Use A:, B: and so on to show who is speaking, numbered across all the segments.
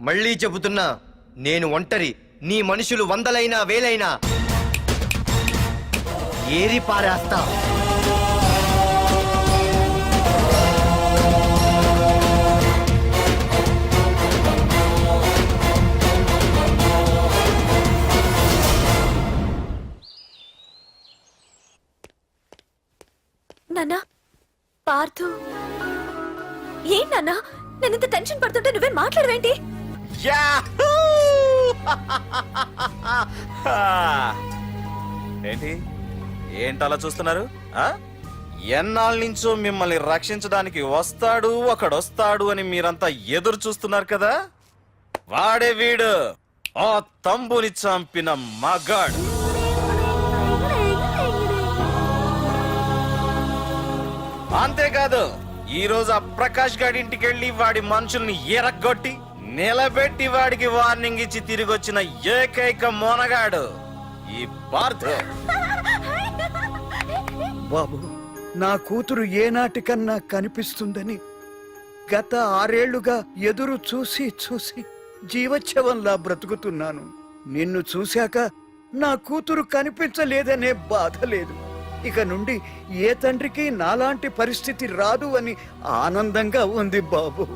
A: మళ్ళీ చెబుతున్నా నేను ఒంటరి నీ మనుషులు వందలైనా వేలైనా. ఏరి పారేస్తా.
B: నాన్నా పార్థు. ఏం నాన్నా? నేను ఇంత టెన్షన్ పడుతుంటే నువ్వే మాట్లాడవేంటి?
C: యాహూ! ఏంటి? ఏంటలా చూస్తున్నారు? ఆ? ఎన్నాళ్ళ నుంచో మిమ్మల్ని రక్షించడానికి వస్తాడు ఒకడొస్తాడు అని మీరంతా ఎదురు చూస్తున్నారు కదా? వాడే వీడు. ఆ తంబుని చంపిన మగాడు. అంతేకాదు ఈ రోజు ఆ ప్రకాష్ గాడి ఇంటికి వెళ్ళి వాడి మనుషుల్ని ఎరగొట్టి నిలబెట్టి వాడికి వార్నింగ్ ఇచ్చి తిరిగి వచ్చిన ఏకైక మోనగాడు ఈ పార్థ
D: బాబు నా కూతురు ఏనాటికన్నా కనిపిస్తుందని గత ఆరేళ్ళుగా ఎదురు చూసి చూసి జీవచ్ఛవంలా బ్రతుకుతున్నాను. నిన్ను చూశాక నా కూతురు కనిపించలేదనే బాధ లేదు. ఇక నుండి ఏ తండ్రికి నాలాంటి పరిస్థితి రాదు అని ఆనందంగా ఉంది బాబు.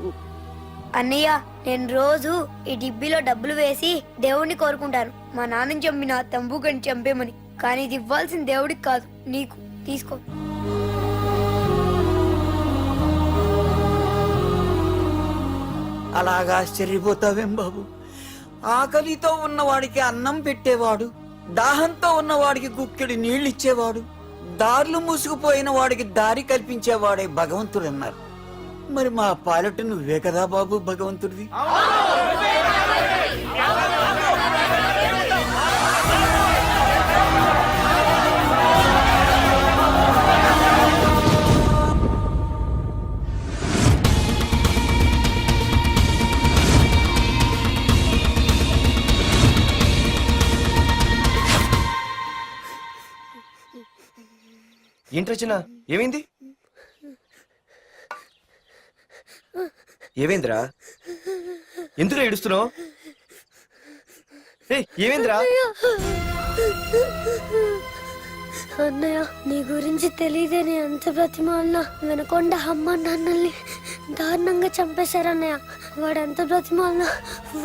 E: అన్నయ్య నేను రోజు ఈ డిబ్బీలో డబ్బులు వేసి దేవుణ్ణి కోరుకుంటాను. మా నాన్నని చంపిన తంబుకని చంపేమని. కానీ ఇది ఇవ్వాల్సిన దేవుడికి కాదు నీకు. తీసుకో.
F: అలాగా ఆశ్చర్యపోతావేం బాబు? ఆకలితో ఉన్నవాడికి అన్నం పెట్టేవాడు దాహంతో ఉన్నవాడికి గుక్కెడి నీళ్ళిచ్చేవాడు దారులు మూసుకుపోయిన వాడికి దారి కల్పించేవాడే భగవంతుడు అన్నారు మరి మా పాలట నువ్వే కదా బాబు భగవంతుడివి.
A: ఏంటి రచన? ఏమైంది? ఏమైందిరా ఎందుకు ఏడుస్తున్నావు? ఏమైందిరా
E: అన్నయ్య నీ గురించి తెలియదని ఎంత బ్రతిమాలినా వినకుండా అమ్మ నాన్నల్ని దారుణంగా చంపేశారన్నయ్య. వాడు ఎంత బ్రతిమాలినా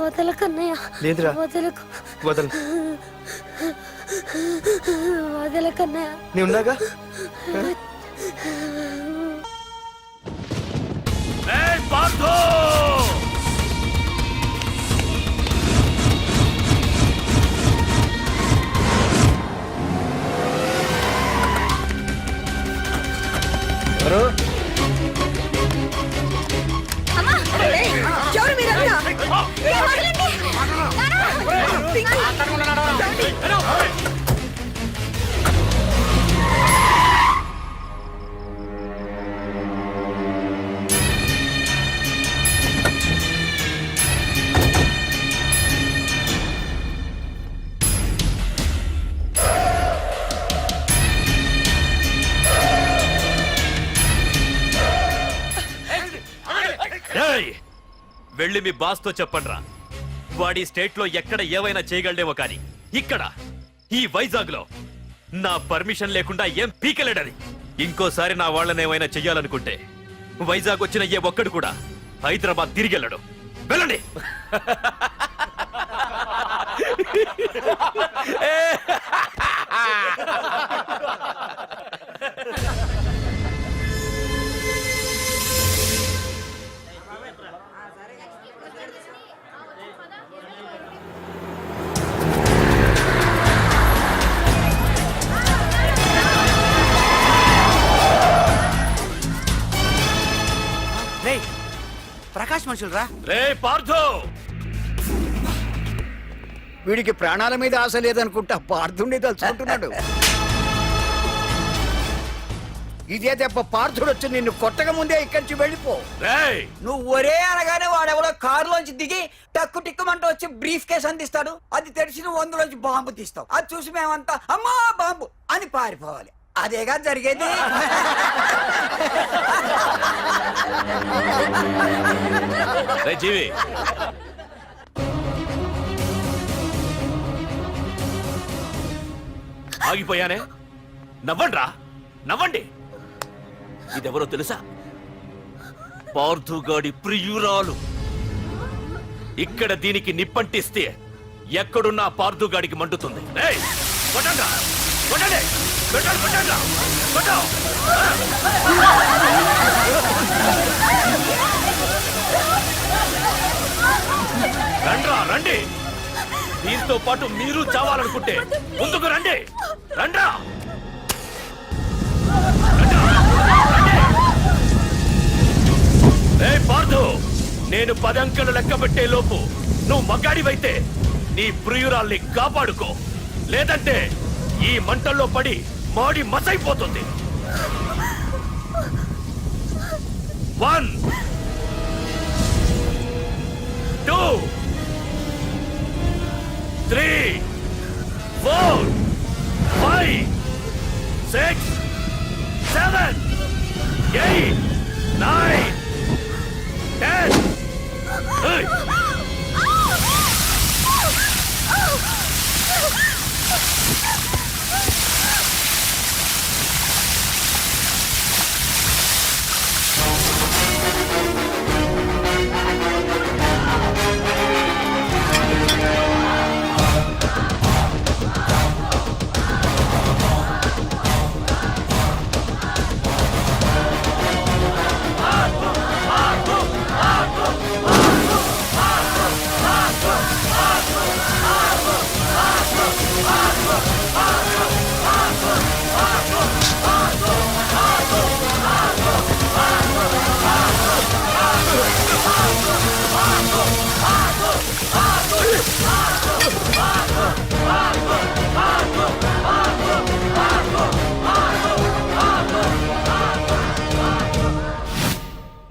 E: వదలకన్నయ్య
A: లేదురా.
E: వదలకు.
A: వదలు
E: వదలకన్నయ్య
A: ఉన్నాగా?
C: ఏయ్ పార్థు!
G: వెళ్ళి మీ బాస్తో చెప్పండ్రా. వాడి స్టేట్లో ఎక్కడ ఏవైనా చేయగలడేమో కానీ ఇక్కడ ఈ వైజాగ్లో నా పర్మిషన్ లేకుండా ఏం పీకలేడని ఇంకోసారి నా వాళ్ళని ఏమైనా చెయ్యాలనుకుంటే వైజాగ్ వచ్చిన ఏ ఒక్కడు కూడా హైదరాబాద్ తిరిగి వెళ్ళడు. వెళ్ళండి.
D: ప్రకాష్ మనుషులు రా
G: రే పార్థో!
D: వీడికి ప్రాణాల మీద ఆశ లేదనుకుంటా పార్థుండి తలుచుకుంటున్నాడు. ఇదే దెబ్బ పార్థుడు వచ్చి నిన్ను కొట్టక ముందే ఇక్కడి నుంచి వెళ్ళిపో.
G: రేయ్!
F: నువ్వు ఒరే అనగానే వాడెవడో కారులోంచి దిగి టక్కు టిక్కుమంటూ వచ్చి బ్రీఫ్ కేస్ అందిస్తాడు. అది తెరిచి నువ్వు అందులోంచి బాంబు తీస్తావు. అది చూసి మేమంతా అమ్మా బాంబు! అని పారిపోవాలి. అదేగా జరిగేది.
G: రే జీవి. ఆగిపోయానే? నవ్వండ్రా. నవ్వండి. ఇదెవరో తెలుసా? పార్థుగాడి ప్రియురాలు. ఇక్కడ దీనికి నిప్పంటిస్తే ఎక్కడున్నా పార్థుగాడికి మండుతుంది. కొట్టండి కొట్టండి, రండ్రా రండి. దీంతో పాటు మీరు చావాలనుకుంటే ముందుకు రండి. రండ్రా. రండ్రా, పార్థు నేను పదంకెలు లెక్క పెట్టే లోపు నువ్వు మగాడివైతే నీ ప్రియురాల్ని కాపాడుకో. లేదంటే ఈ మంటల్లో పడి మాడి మసైపోతుంది. వన్ టూ త్రీ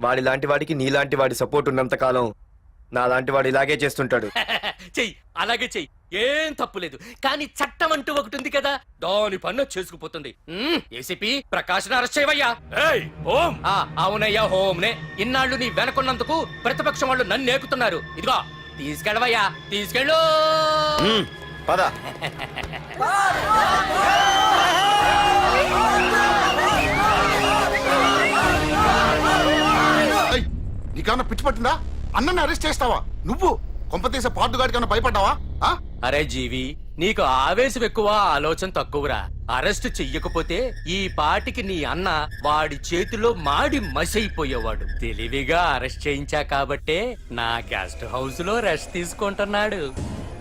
A: వాడిలాంటి వాడికి నీలాంటి వాడి సపోర్ట్ ఉన్నంత కాలం నాలాంటి వాడు ఇలాగే చేస్తుంటాడు.
H: చెయ్యి అలాగే చెయ్యి. ఏం తప్పులేదు కానీ చట్టం అంటూ ఒకటి ఉంది కదా. దాని పన్ను చేసుకుపోతుంది. ఏసీపీ ప్రకాశ్ అరెస్ట్ చేయవయ్యా.
G: ఏయ్ ఓం
H: ఆ అవునయ్యా హోమ్నే. ఇన్నాళ్ళు నీ వెనకున్నందుకు ప్రతిపక్షం వాళ్ళు నన్ను నేకుతున్నారు ఇదిగో తీసుకెళ్ళవయ్యా తీసుకెళ్ళు.
A: హ్మ్, పద.
I: నీకేమన్నా పిచ్చి పట్టిందా? అన్నని అరెస్ట్ చేస్తావా? నువ్వు? కొంపతీసే పాటుగాడికి ఏమైనా భయపడ్డావా? ఆ?
H: అరే జీవి నీకు ఆవేశం ఎక్కువ ఆలోచన తక్కువరా. అరెస్ట్ చెయ్యకపోతే ఈ పాటికి నీ అన్న వాడి చేతిలో మాడి మసైపోయేవాడు. తెలివిగా అరెస్ట్ చేయించా కాబట్టే నా గెస్ట్ హౌస్లో రెస్ట్ తీసుకుంటున్నాడు.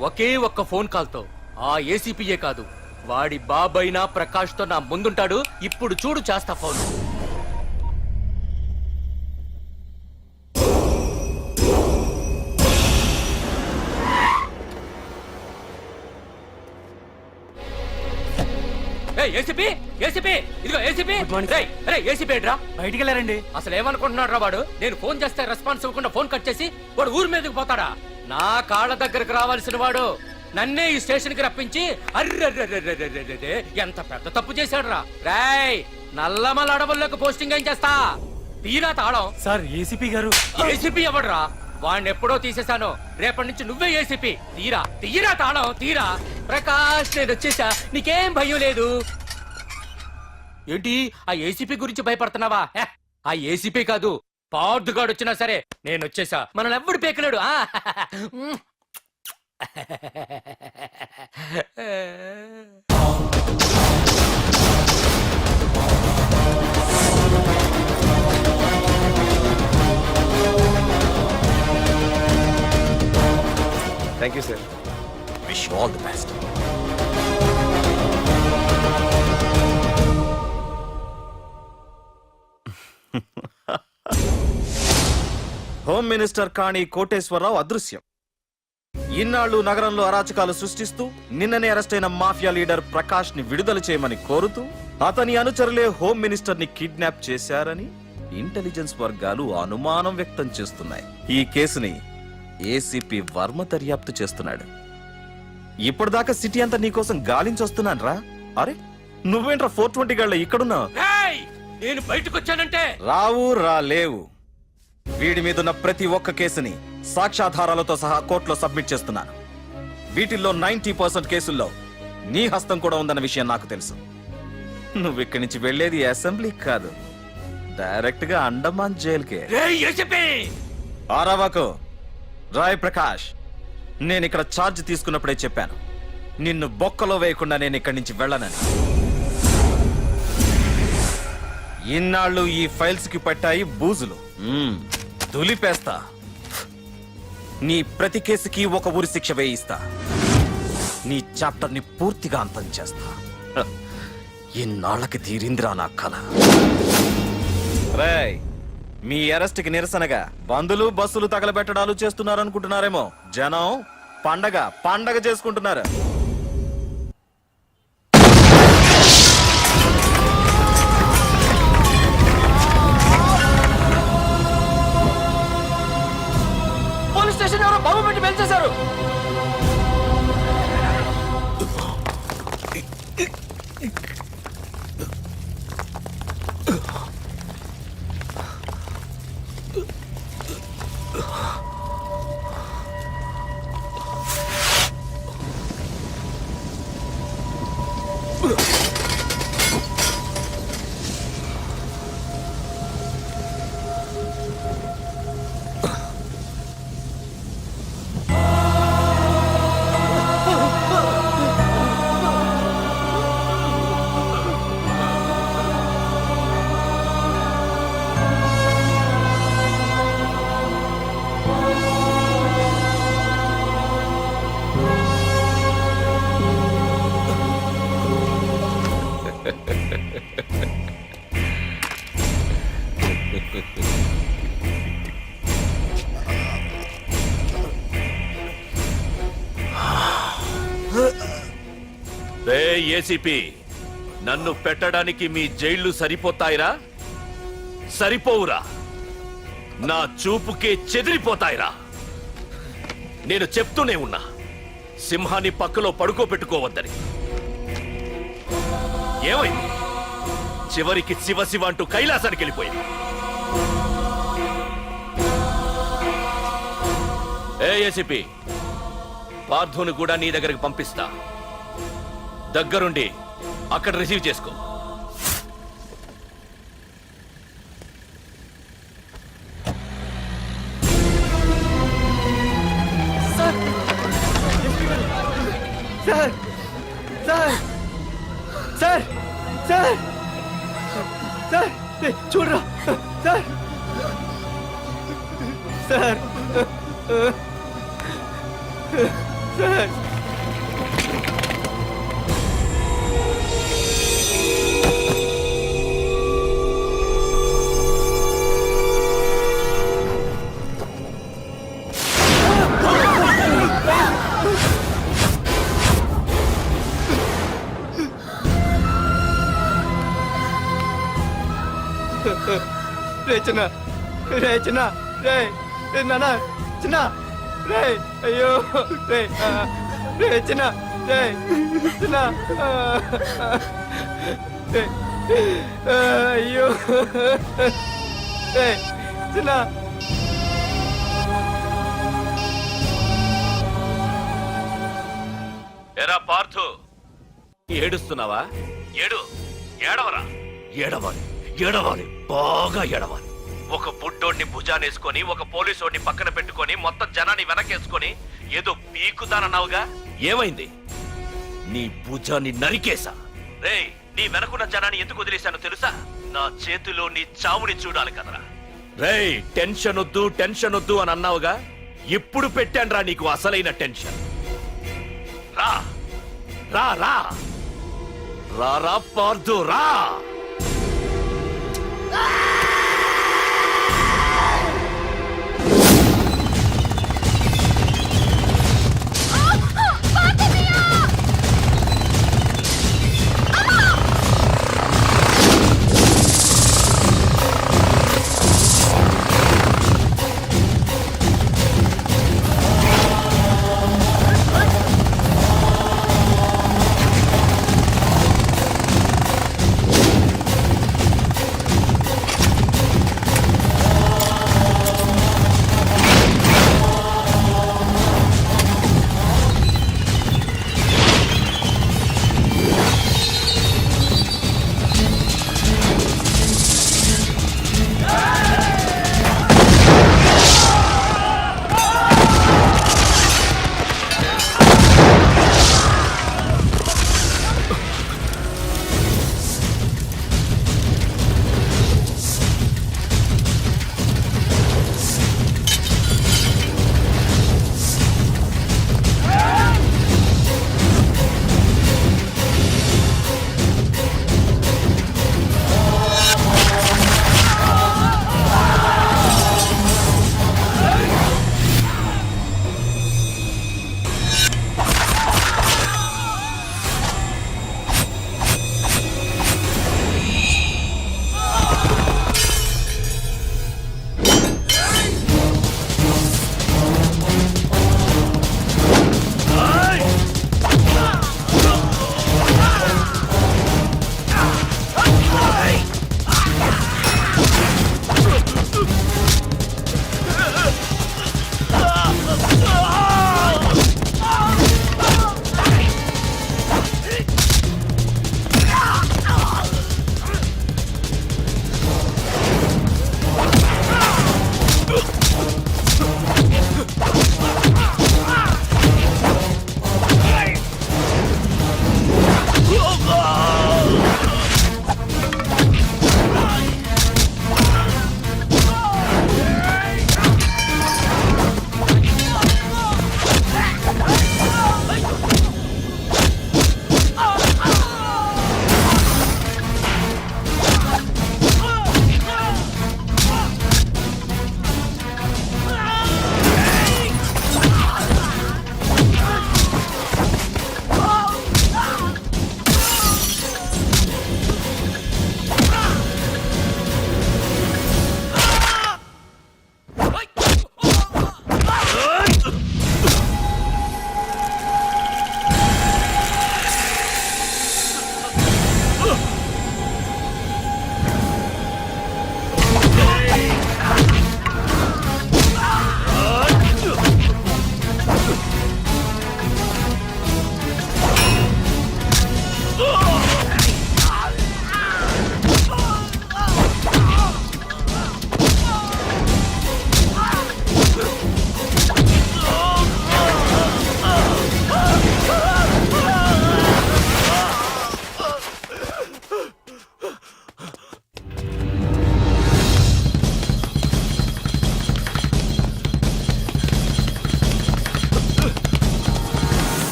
H: ఒకే ఒక్క ఫోన్ కాల్తో. ఆ ఏసీపీయే కాదు. వాడి బాబైనా ప్రకాష్తో నా ముందుంటాడు. ఇప్పుడు చూడు చేస్తా ఫోన్. ఏసీపీ? ఏసీపీ? ఇదిగో ఏసీపీ. రేయ్, రేయ్, ఏసీపీ ఏంట్రా? బయటికి వెళ్ళారండి. అసలు ఏమనుకుంటున్నాడు రా వాడు? నేను ఫోన్ చేస్తే రెస్పాన్స్ ఇవ్వకుండా ఫోన్ కట్ చేసి వాడు ఊరి మీదకి పోతాడా? నా కాళ్ళ దగ్గరకు రావాల్సిన వాడు నన్నే ఈ స్టేషన్కి రప్పించి అర్రెర్రెర్రెర్రెర్రెర్రె, ఎంత పెద్ద తప్పు చేశాడు రా రాయ్ నల్లమల అడవుల్లోకి పోస్టింగ్ ఏం చేస్తా? తీరా తాళం.
J: సార్ ఏసీపీ గారు.
H: ఏసీపీ ఎవడ్రా? వాడిని ఎప్పుడో తీసేశాను. రేపటి నుంచి నువ్వే ఏసీపీ తీరా తీరా తాళం తీరా. ప్రకాష్ నేను వచ్చేసా. నీకేం భయం లేదు. ఏంటి? ఆ ఏసీపీ గురించి భయపడుతున్నావా? ఆ ఏసీపీ కాదు. పార్దుగాడు వచ్చినా సరే నేను వచ్చేసా. మనల్ని ఎవ్వడు పేకలేడు. ఆ
A: thank you sir
C: wish all the best home minister Kani Koteswara Rao అదృశ్యం ఇన్నాళ్ళు నగరంలో అరాచకాలు సృష్టిస్తూ నిన్ననే అరెస్ట్ అయిన మాఫియా లీడర్ ప్రకాష్ని విడుదల చేయమని కోరుతూ అతని అనుచరులే హోమ్ మినిస్టర్ని కిడ్నాప్ చేశారని ఇంటెలిజెన్స్ వర్గాలు అనుమానం వ్యక్తం చేస్తున్నాయి ఈ కేసుని ఏసీపీ వర్మ దర్యాప్తు చేస్తున్నాడు. ఇప్పటిదాకా సిటీ అంతా నీకోసం గాలించొస్తున్నాను రా అరే నువ్వేంట్రా ఫోర్ ట్వంటీ గళ్ళ ఇక్కడున్నా
H: నేను బయటకు వచ్చానంటే
C: రావు రా లేవు. వీడి మీదున్న ప్రతి ఒక్క కేసుని సాక్ష్యాధారాలతో సహా కోర్టులో సబ్మిట్ చేస్తున్నాను వీటిల్లో నైన్టీ పర్సెంట్ కేసుల్లో నీ హస్తం కూడా ఉందన్న విషయం నాకు తెలుసు. నువ్వు ఇక్కడి నుంచి వెళ్ళేది అసెంబ్లీ కాదు. డైరెక్ట్గా అండమాన్ జైలుకే. ఆరావాకు రాయ్ ప్రకాష్ నేను ఇక్కడ ఛార్జ్ తీసుకున్నప్పుడే చెప్పాను. నిన్ను బొక్కలో వేయకుండా నేను ఇక్కడి నుంచి వెళ్ళనని. ఇన్నాళ్ళు ఈ ఫైల్స్కి పట్టాయి బూజులు. మ్మ్, దులిపేస్తా. నీ ప్రతి కేసుకి ఒక ఊరి శిక్ష వేయిస్తా. నీ చాప్టర్ని పూర్తిగా అంతం చేస్తా. ఇన్నాళ్ళకి తీరిందిరా నా కళ రేయ్ మీ అరెస్ట్కి నిరసనగా బందులు బస్సులు తగలబెట్టడాలు చేస్తున్నారనుకుంటున్నారేమో. జనం పండగ పండగ చేసుకుంటున్నారు.
H: పోలీస్ స్టేషన్ ఎవరో బాబు పెట్టి పెంచేశారు
G: ఏసీపీ నన్ను పెట్టడానికి మీ జైళ్ళు సరిపోతాయిరా? సరిపోవురా? నా చూపుకే చెదిరిపోతాయిరా? నేను చెప్తూనే ఉన్నా సింహాన్ని పక్కలో పడుకోబెట్టుకోవద్దని. ఏమైంది? చివరికి శివ శివ అంటూ కైలాసానికి వెళ్ళిపోయింది. ఏ ఏసీపీ పార్థుని కూడా నీ దగ్గరికి పంపిస్తా. దగ్గరుండి అక్కడ రిసీవ్ చేసుకో.
K: Sir. Sir. Sir. Sir. Sir. చూడరా. సార్. సార్. సార్. రే చిన్న రే చిన్న రే రే నాన్న చిన్న రే అయ్యో రే రే చిన్న రే చిన్న అయ్యో రే చిన్న.
G: ఎరా పార్థు. ఏడుస్తున్నావా? ఏడు ఏడవరా. ఏడవాలి. ఏడవాలి బాగా ఏడవాలి ఒక బుడ్డోడిని భుజానేసుకొని ఒక పోలీసోడిని పక్కన పెట్టుకొని మొత్తం జనాన్ని వెనకేసుకొని ఏదో పీకుతానన్నావుగా? ఏమైంది? నీ భుజాన్ని నరికేశా? రే నీ వెనకున్న జనాన్ని ఎందుకు వదిలేశానో తెలుసా? నా చేతిలో నీ చావుని చూడాలి కదరా. రేయ్ టెన్షన్ వద్దు టెన్షన్ వద్దు అని అన్నావుగా? ఇప్పుడు పెట్టానురా నీకు అసలైన టెన్షన్. రా. రా రా. రా రా పార్దు రా. Ah!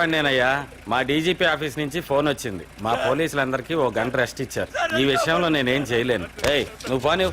G: కాపాడండి
L: కాపాడేవాడినేనయ్యా మా డీజీపీ ఆఫీస్ నుంచి ఫోన్ వచ్చింది మా పోలీసులందరికీ ఓ గంట రెస్ట్ ఇచ్చారు ఈ విషయంలో నేనేం చేయలేను ఏయ్ నువ్వు పోనీ